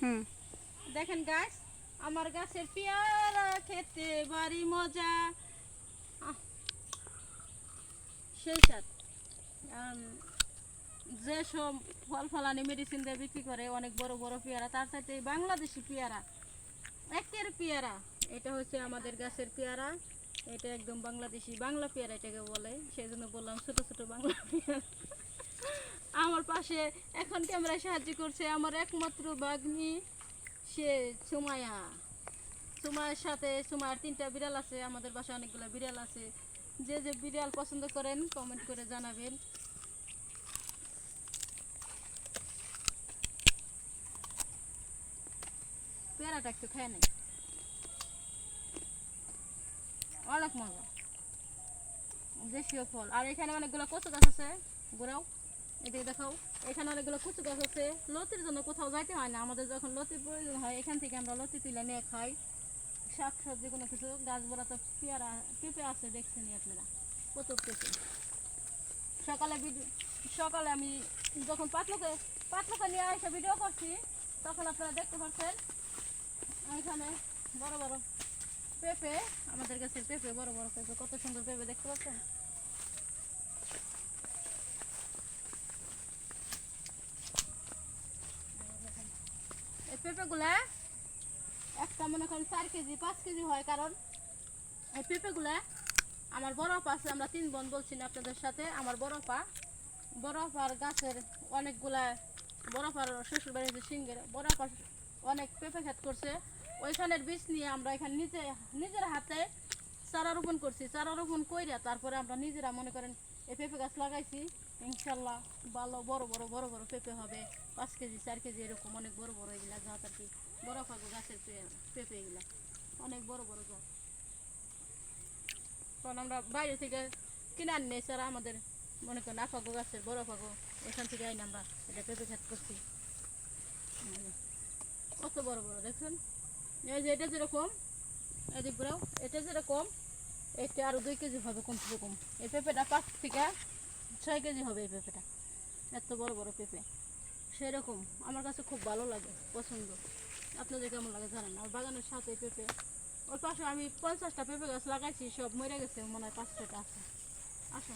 হুম। দেখেন গাছ আমার গাছের পেয়ারা খেতে বাড়ি মজা। সেই সাথ যে সব ফল ফলানি মেডিসিন দিয়ে বিক্রি করে অনেক বড় বড় পেয়ারা তার সাথে এই বাংলাদেশি পেয়ারা একের পেয়ারা এটা হচ্ছে আমাদের গাছের পেয়ারা। এটা একদম বাংলাদেশি বাংলা পেয়ারা এটাকে বলে সেই জন্য বললাম ছোট ছোট বাংলা পেয়ারা। আমার পাশে এখন ক্যামেরায় সাহায্য করছে আমার একমাত্র বাগ্নি সে সুমায়া সুমায়ের সাথে সুমায়ের তিনটা বিড়াল আছে, আমাদের বাসায় অনেকগুলো বিড়াল আছে। যে যে বিড়াল পছন্দ করেন কমেন্ট করে জানাবেন। পেয়ারাটা একটু খেয়ে নেই। অনেক মজা। দেশীয় ফল। আর এখানে অনেকগুলো কচু গাছ আছে। ঘোরাও। এদিকে দেখাও। এখানে অনেকগুলো কচু গাছ আছে। লতির জন্য কোথাও যাইতে হয় না। আমাদের যখন লতির প্রয়োজন হয়, এখান থেকে আমরা লতি তুলে নিয়ে খাই। শাক সবজি কোনো কিছু গাছ তো পেয়ারা, পেঁপে আছে দেখছেনই আপনারা? কত পেঁপে। সকালে সকালে আমি যখন পাতলকে পাতলকে নিয়ে এসে ভিডিও করছি, তখন আপনারা দেখতে পাচ্ছেন, এখানে বড় বড় পেঁপে, আমাদের গাছের পেঁপে, বড় বড় পেঁপে, কত সুন্দর পেঁপে দেখতে পাচ্ছেন এই পেঁপেগুলা একটা মনে করেন চার কেজি, পাঁচ কেজি হয় কারণ এই পেঁপেগুলা আমার বড় পা আছে, আমরা তিন বোন বলছি না আপনাদের সাথে, আমার বড় পা বড় গাছের অনেকগুলা, বড় পার শ্বশুর বাড়ি হচ্ছে সিঙ্গের বড় অনেক পেঁপে খেত করছে। ওইখানের বীজ নিয়ে আমরা এখানে নিজে, নিজের হাতে চারা রোপণ করছি। চারা রোপণ কইরা তারপরে আমরা নিজেরা মনে করেন এই পেঁপে গাছ লাগাইছি। ইনশাল্লাহ ভালো, বড় বড় বড় বড় পেঁপে হবে। পাঁচ কেজি, চার কেজি এরকম অনেক বড় বড় এগুলা গাছ আর কি। বড় ফাগো গাছের পেঁপে এগুলা। অনেক বড় বড় গাছ কারণ আমরা বাইরে থেকে কিনে আনি নাই চারা আমাদের মনে করেন আফাগো গাছের, বড় ফাগো, এখান থেকে আইন আমরা এটা পেঁপে খেত করছি। কত বড় বড় দেখছেন এই যে এটা যেরকম যে ঘুরাও এটা যেরকম, এটা আরও দুই কেজি হবে কম থেকে কম এই পেঁপেটা পাঁচ থেকে ছয় কেজি হবে এই পেঁপেটা। এত বড় বড় পেঁপে। সেরকম, আমার কাছে খুব ভালো লাগে, পছন্দ। আপনাদের কেমন লাগে জানেন আর বাগানের সাথে পেঁপে, ওর পাশে আমি পঞ্চাশটা পেঁপে গাছ লাগাইছি, সব মরে গেছে, মনে হয় পাঁচ আছে। আসো